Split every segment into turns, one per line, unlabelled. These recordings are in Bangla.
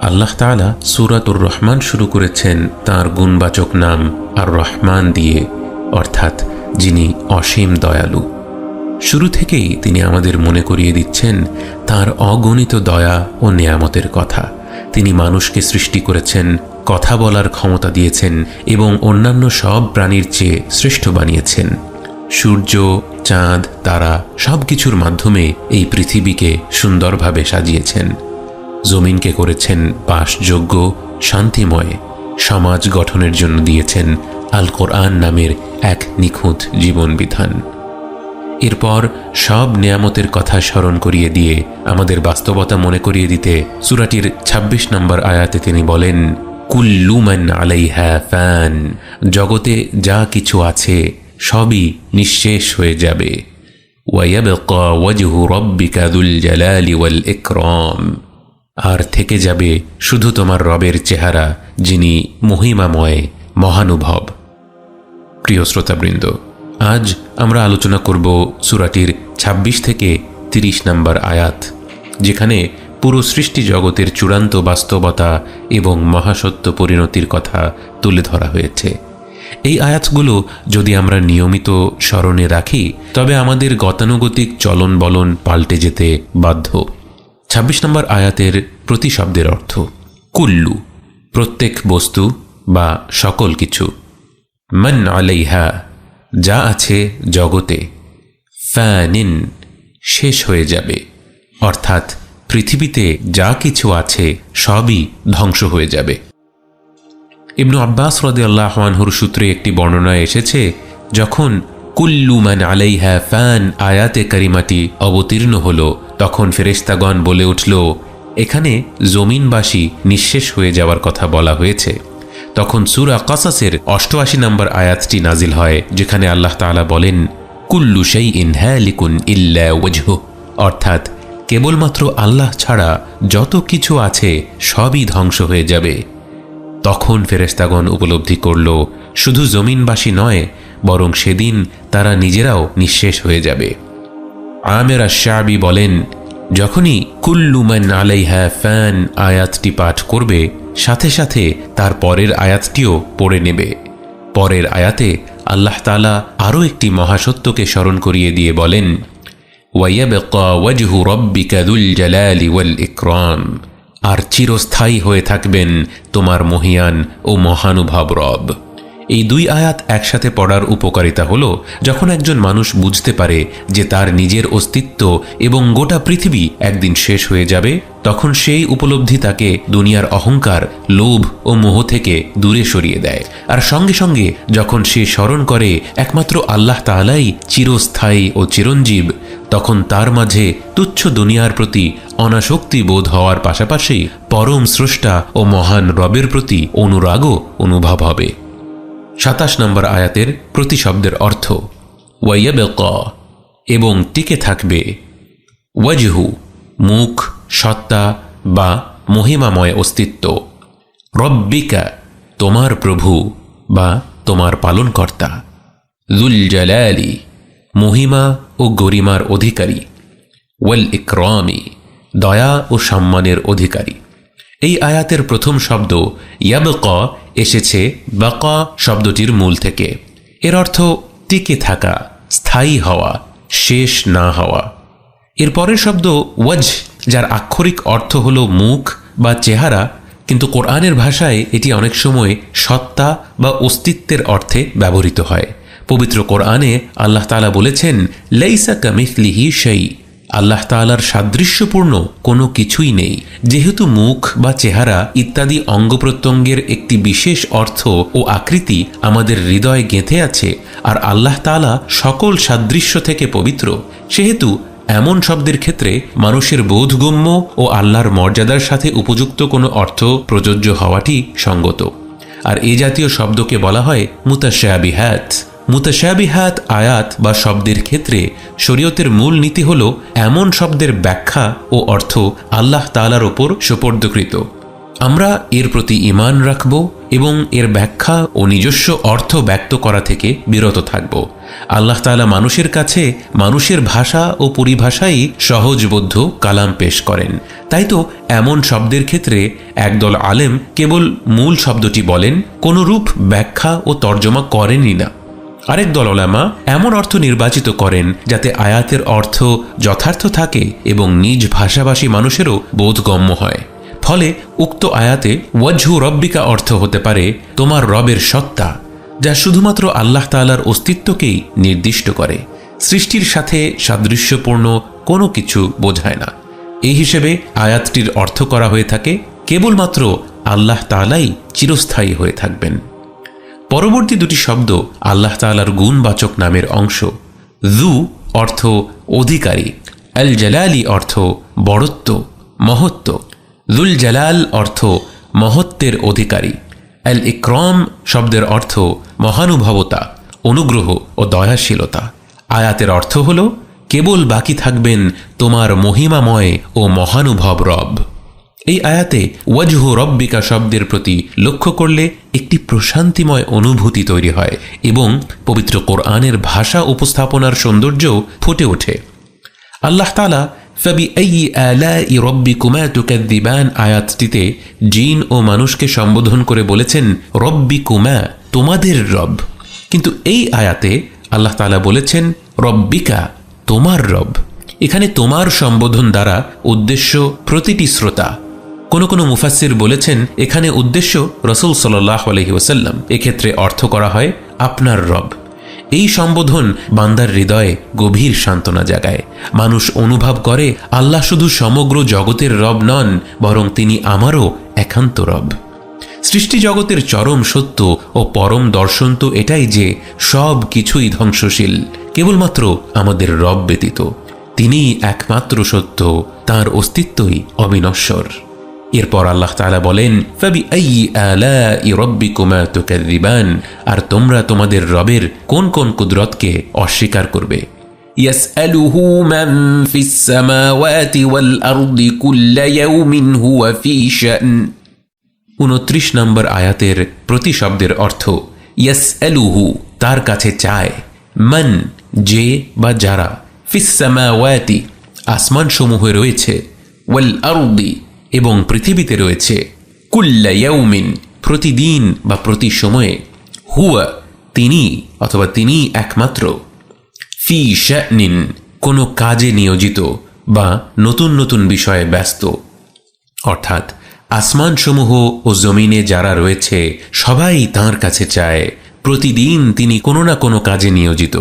আল্লাহ তাআলা সুরাতুর রহমান শুরু করেছেন তার গুণবাচক নাম আর রহমান দিয়ে, অর্থাৎ যিনি অসীম দয়ালু। শুরু থেকেই তিনি আমাদের মনে করিয়ে দিচ্ছেন তার অগণিত দয়া ও নেয়ামতের কথা। তিনি মানুষকে সৃষ্টি করেছেন, কথা বলার ক্ষমতা দিয়েছেন এবং অন্যান্য সব প্রাণীর চেয়ে শ্রেষ্ঠ বানিয়েছেন। সূর্য, চাঁদ, তারা সব কিছুর মাধ্যমে এই পৃথিবীকে সুন্দরভাবে সাজিয়েছেন। জমিনকে করেছেন বাসযোগ্য, শান্তিময় সমাজ গঠনের জন্য দিয়েছেন আল কোরআন নামের এক নিখুঁত জীবন বিধান এরপর সব নেয়ামতের কথা স্মরণ করিয়ে দিয়ে আমাদের বাস্তবতা মনে করিয়ে দিতে সুরাটির ২৬ নম্বর আয়াতে তিনি বলেন কুল্লুমান আলাইহা ফ্যান জগতে যা কিছু আছে সবই নিঃশেষ হয়ে যাবে। ওয়াইয়াবকা ওয়াজহু রব্বিকা দুল জালালি ওয়াল ইকরাম। আর থেকে যাবে শুধু তোমার রবের চেহারা, যিনি মহিমাময়, মহানুভব। প্রিয় শ্রোতাবৃন্দ, আজ আমরা আলোচনা করব সুরাটির ২৬ থেকে ৩০ নম্বর আয়াত, যেখানে পুরো সৃষ্টি জগতের চূড়ান্ত বাস্তবতা এবং মহাসত্য পরিণতির কথা তুলে ধরা হয়েছে। এই আয়াতগুলো যদি আমরা নিয়মিত স্মরণে রাখি, তবে আমাদের গতানুগতিক চলন বলন পাল্টে যেতে বাধ্য। ২৬ নম্বর আয়াতের প্রতি শব্দের অর্থ কুল্লু, প্রত্যেক বস্তু বা সকল কিছু। মন আলাইহা, যা আছে জগতে, ফ্যানিন, শেষ হয়ে যাবে। অর্থাৎ পৃথিবীতে যা কিছু আছে সবই ধ্বংস হয়ে যাবে। ইবনু আব্বাস রদে আল্লাহর সূত্রে একটি বর্ণনা এসেছে, যখন কুল্লু মান আলাইহা ফ্যান আয়াতে কারিমাটি অবতীর্ণ হল। তখন ফেরেশতাগণ বলে উঠল, এখানে জমিনবাসী নিঃশেষ হয়ে যাওয়ার কথা বলা হয়েছে। তখন সুরা কসাসের অষ্টআশি নম্বর আয়াতটি নাজিল হয়, যেখানে আল্লাহ তাআলা বলেন, কুল্লু সেই ইন হ্যালিকুন ইল্লা ওজহ অর্থাৎ, কেবলমাত্র আল্লাহ ছাড়া যত কিছু আছে সবই ধ্বংস হয়ে যাবে। তখন ফেরেস্তাগণ উপলব্ধি করল, শুধু জমিনবাসী নয় বরং সেদিন তারা নিজেরাও নিঃশেষ হয়ে যাবে। আমের আশাবি বলেন, যখনই কুল্লুমান আলাইহা ফ্যান আয়াতটি পাঠ করবে, সাথে সাথে তার পরের আয়াতটিও পড়ে নেবে। পরের আয়াতে আল্লাহ তালা আরও একটি মহাসত্যকে স্মরণ করিয়ে দিয়ে বলেন, ওয়াইয়াবেকা ওয়াজহু রব্বিকা দুল জালালি ওয়াল ইকরাম। আর চিরস্থায়ী হয়ে থাকবেন তোমার মহিয়ান ও মহানুভব রব। এই দুই আয়াত একসাথে পড়ার উপকারিতা হল, যখন একজন মানুষ বুঝতে পারে যে তার নিজের অস্তিত্ব এবং গোটা পৃথিবী একদিন শেষ হয়ে যাবে, তখন সেই উপলব্ধি তাকে দুনিয়ার অহংকার, লোভ ও মোহ থেকে দূরে সরিয়ে দেয়। আর সঙ্গে সঙ্গে যখন সে স্মরণ করে একমাত্র আল্লাহ তালাই চিরস্থায়ী ও চিরঞ্জীব, তখন তার মাঝে তুচ্ছ দুনিয়ার প্রতি অনাসক্তি বোধ হওয়ার পাশাপাশি পরম স্রষ্টা ও মহান রবের প্রতি অনুরাগও অনুভব হবে। সাতাশ নম্বর আয়াতের প্রতি শব্দের অর্থ ওয়াইয়াবেক এবং টিকে থাকবে, ওয়াজহু মুখ, সত্তা বা মহিমাময় অস্তিত্ব, রব্বিকা তোমার প্রভু বা তোমার পালনকর্তা জুল জালালি মহিমা ও গরিমার অধিকারী ওয়েল ইকরামি দয়া ও সম্মানের অধিকারী। এই আয়াতের প্রথম শব্দ ইয়াবক এসেছে বাকা শব্দটির মূল থেকে। এর অর্থ টিকে থাকা, স্থায়ী হওয়া, শেষ না হওয়া। এর পরের শব্দ ওয়াজ, যার আক্ষরিক অর্থ হল মুখ বা চেহারা, কিন্তু কোরআনের ভাষায় এটি অনেক সময় সত্তা বা অস্তিত্বের অর্থে ব্যবহৃত হয়। পবিত্র কোরআনে আল্লাহ তালা বলেছেন, লেইসা কামিফলিহি সেই আল্লাহ তালার সাদৃশ্যপূর্ণ কোনো কিছুই নেই। যেহেতু মুখ বা চেহারা ইত্যাদি অঙ্গ প্রত্যঙ্গের একটি বিশেষ অর্থ ও আকৃতি আমাদের হৃদয়ে গেঁথে আছে, আর আল্লাহ তালা সকল সাদৃশ্য থেকে পবিত্র, সেহেতু এমন শব্দের ক্ষেত্রে মানুষের বোধগম্য ও আল্লাহর মর্যাদার সাথে উপযুক্ত কোনো অর্থ প্রযোজ্য হওয়াটি সঙ্গত। আর এ জাতীয় শব্দকে বলা হয় মুতাশাবিহাত। মুতাশাবিহাত আয়াত বা শব্দের ক্ষেত্রে শরীয়তের মূল নীতি হল এমন শব্দের ব্যাখ্যা ও অর্থ আল্লাহ তালার ওপর সোপর্দকৃত। আমরা এর প্রতি ইমান রাখব এবং এর ব্যাখ্যা ও নিজস্ব অর্থ ব্যক্ত করা থেকে বিরত থাকব। আল্লাহ তাআলা মানুষের কাছে মানুষের ভাষা ও পরিভাষাই সহজবোধ্য কালাম পেশ করেন। তাই তো এমন শব্দের ক্ষেত্রে একদল আলেম কেবল মূল শব্দটি বলেন কোনো রূপ ব্যাখ্যা ও তর্জমা করেনই না। আরেক দল ওলামা এমন অর্থ নির্বাচিত করেন যাতে আয়াতের অর্থ যথার্থ থাকে এবং নিজ ভাষাভাষী মানুষেরও বোধগম্য হয়। ফলে উক্ত আয়াতে ওয়াজহু রব্বিকা অর্থ হতে পারে তোমার রবের সত্তা, যা শুধুমাত্র আল্লাহ তাআলার অস্তিত্বকেই নির্দিষ্ট করে। সৃষ্টির সাথে সাদৃশ্যপূর্ণ কোনো কিছু বোঝায় না। এই হিসেবে আয়াতটির অর্থ করা হয়ে থাকে, কেবলমাত্র আল্লাহ তাআলাই চিরস্থায়ী হয়ে থাকবেন। পরবর্তী দুটি শব্দ আল্লাহ তাআলার গুণবাচক নামের অংশ। জু অর্থ অধিকারী আল জালালি অর্থ বড়ত্ব, মহত্ব। জুল জালাল অর্থ মহত্বের অধিকারী। আল ইক্রম শব্দের অর্থ মহানুভবতা, অনুগ্রহ ও দয়াশীলতা। আয়াতের অর্থ হল, কেবল বাকি থাকবেন তোমার মহিমাময় ও মহানুভব রব। এই আয়াতে ওয়াজহু রব্বিকা শব্দের প্রতি লক্ষ্য করলে একটি প্রশান্তিময় অনুভূতি তৈরি হয় এবং পবিত্র কোরআনের ভাষা উপস্থাপনার সৌন্দর্য ফুটে ওঠে। আল্লাহ তালা ফাবি এই আলা ই রব্বি কুমা তুকাদ্দিবান? আয়াতটিতে জিন ও মানুষকে সম্বোধন করে বলেছেন রব্বি কুমা তোমাদের রব। কিন্তু এই আয়াতে আল্লাহ তালা বলেছেন, রব্বিকা, তোমার রব। এখানে তোমার সম্বোধন দ্বারা উদ্দেশ্য প্রতিটি শ্রোতা কোনো কোনো মুফাসির বলেছেন, এখানে উদ্দেশ্য রসুল সাল্লাহ আলহি ওসাল্লাম এক্ষেত্রে অর্থ করা হয় আপনার রব। এই সম্বোধন বান্দার হৃদয়ে গভীর সান্ত্বনা জাগায়। মানুষ অনুভব করে, আল্লাহ শুধু সমগ্র জগতের রব নন, বরং তিনি আমারও একান্ত রব। সৃষ্টি জগতের চরম সত্য ও পরম দর্শন তো এটাই যে সব কিছুই ধ্বংসশীল, কেবলমাত্র আমাদের রব ব্যতীত। তিনিই একমাত্র সত্য, তার অস্তিত্বই অবিনশ্বর। এরপর আল্লাহ তাআলা বলেন ফাবি আই আলা ই রব্বিকুমা তুকাদ্দিবান আর তোমরা তোমাদের রবের কোন কোন কুদরতকে অস্বীকার করবে
يسأله من في السماوات والأرض كل يوم هو في شأن
উনত্রিশ নম্বর আয়াতের প্রতি শব্দের অর্থ ইয়াস এলুহু তার কাছে চায় মান যে বা যারা ফিসামাওয়াতি আসমান সমূহে রয়েছে ওয়াল আরুদি এবং পৃথিবীতে রয়েছে। কুল্লা ইয়াউমিন, প্রতিদিন বা প্রতি সময়ে। হুয়া, তিনি অথবা তিনি একমাত্র। ফি শানিন, কোনো কাজে নিয়োজিত বা নতুন নতুন বিষয়ে ব্যস্ত। অর্থাৎ, আসমানসমূহ ও জমিনে যারা রয়েছে, সবাই তাঁর কাছে চায়, প্রতিদিন তিনি কোনো না কোনো কাজে নিয়োজিত।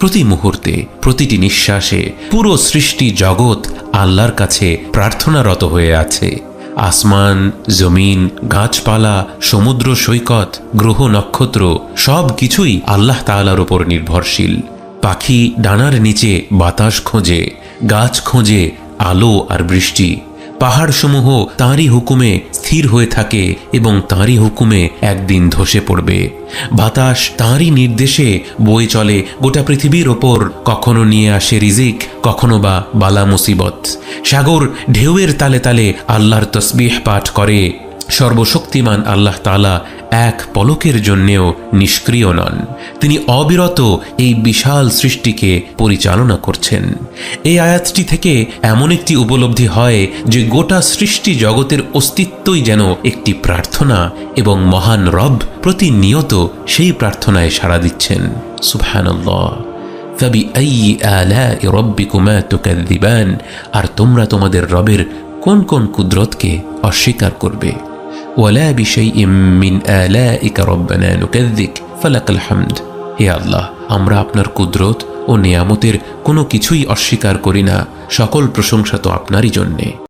প্রতি মুহূর্তে, প্রতিটি নিঃশ্বাসে পুরো সৃষ্টি জগৎ আল্লাহর কাছে প্রার্থনারত হয়ে আছে। আসমান, জমিন, গাছপালা, সমুদ্র সৈকত, গ্রহ নক্ষত্র সব কিছুই আল্লাহ তাআলার ওপর নির্ভরশীল। পাখি ডানার নিচে বাতাস খোঁজে, গাছ খোঁজে আলো আর বৃষ্টি। পাহাড়সমূহ তাঁরই হুকুমে স্থির হয়ে থাকে এবং তাঁরই হুকুমে একদিন ধসে পড়বে। বাতাস তাঁরই নির্দেশে বয়ে চলে। গোটা পৃথিবীর ওপর কখনো নিয়ে আসে রিজিক, কখনো বা বালা মুসিবত। সাগর ঢেউয়ের তালে তালে আল্লাহর তসবিহ পাঠ করে। সর্বশক্তিমান আল্লাহ তালা এক পলকের জন্যেও নিষ্ক্রিয় নন। তিনি অবিরত এই বিশাল সৃষ্টিকে পরিচালনা করছেন। এই আয়াতটি থেকে এমন একটি উপলব্ধি হয় যে গোটা সৃষ্টি জগতের অস্তিত্বই যেন একটি প্রার্থনা এবং মহান রব প্রতিনিয়ত সেই প্রার্থনায় সাড়া দিচ্ছেন। সুবহানাল্লাহ। আই আলা রব্বিকুমা তুকাদ্দিবান আর তোমরা তোমাদের রবের কোন কোন কুদরতকে অস্বীকার করবে? ولا بشيء من آلائك ربنا نكذب فلك الحمد হে আল্লাহ আমরা আপনার কুদরত ও নিয়ামতের কোনো কিছুই অস্বীকার করি না সকল প্রশংসা তো আপনারই জন্যে